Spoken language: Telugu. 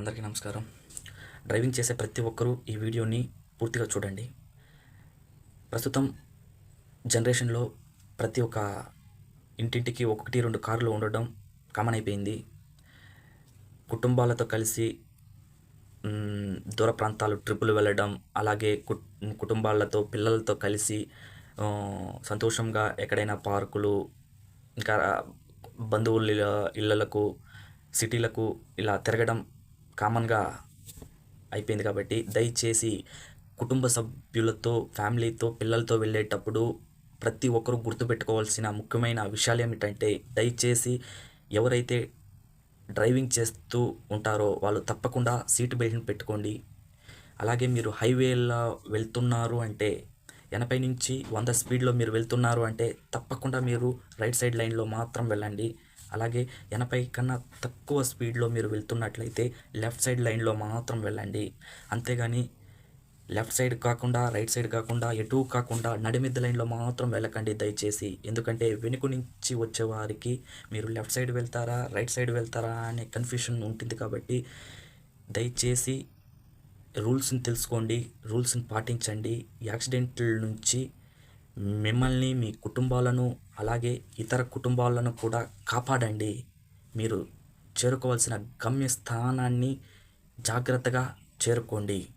అందరికీ నమస్కారం. డ్రైవింగ్ చేసే ప్రతి ఒక్కరూ ఈ వీడియోని పూర్తిగా చూడండి. ప్రస్తుతం జనరేషన్లో ప్రతి ఒక్క ఇంటింటికి ఒకటి రెండు కార్లు ఉండడం కామన్ అయిపోయింది. కుటుంబాలతో కలిసి దూర ప్రాంతాలు ట్రిప్పులు వెళ్ళడం అలాగే కుటుంబాలతో పిల్లలతో కలిసి సంతోషంగా ఎక్కడైనా పార్కులు ఇంకా బంధువుల ఇళ్ళలకు సిటీలకు ఇలా తిరగడం కామన్గా అయిపోయింది కాబట్టి దయచేసి కుటుంబ సభ్యులతో ఫ్యామిలీతో పిల్లలతో వెళ్ళేటప్పుడు ప్రతి ఒక్కరూ గుర్తుపెట్టుకోవాల్సిన ముఖ్యమైన విషయాలు ఏమిటంటే దయచేసి ఎవరైతే డ్రైవింగ్ చేస్తూ ఉంటారో వాళ్ళు తప్పకుండా సీట్ బెల్ట్ని పెట్టుకోండి. అలాగే మీరు హైవేలో వెళ్తున్నారు అంటే ఎనభై నుంచి వంద స్పీడ్లో మీరు వెళ్తున్నారు అంటే తప్పకుండా మీరు రైట్ సైడ్ లైన్లో మాత్రం వెళ్ళండి. అలాగే ఎనభై కన్నా తక్కువ స్పీడ్లో మీరు వెళ్తున్నట్లయితే లెఫ్ట్ సైడ్ లైన్లో మాత్రం వెళ్ళండి. అంతేగాని లెఫ్ట్ సైడ్ కాకుండా రైట్ సైడ్ కాకుండా ఎటు కాకుండా నడిమిద్ద లైన్లో మాత్రం వెళ్ళకండి దయచేసి. ఎందుకంటే వెనుక నుంచి వచ్చేవారికి మీరు లెఫ్ట్ సైడ్ వెళ్తారా రైట్ సైడ్ వెళ్తారా అనే కన్ఫ్యూషన్ ఉంటుంది కాబట్టి దయచేసి రూల్స్ని తెలుసుకోండి రూల్స్ని పాటించండి. యాక్సిడెంట్ల నుంచి మిమ్మల్ని మీ కుటుంబాలను అలాగే ఇతర కుటుంబాలను కూడా కాపాడండి. మీరు చేరుకోవాల్సిన గమ్యస్థానాన్ని జాగ్రత్తగా చేరుకోండి.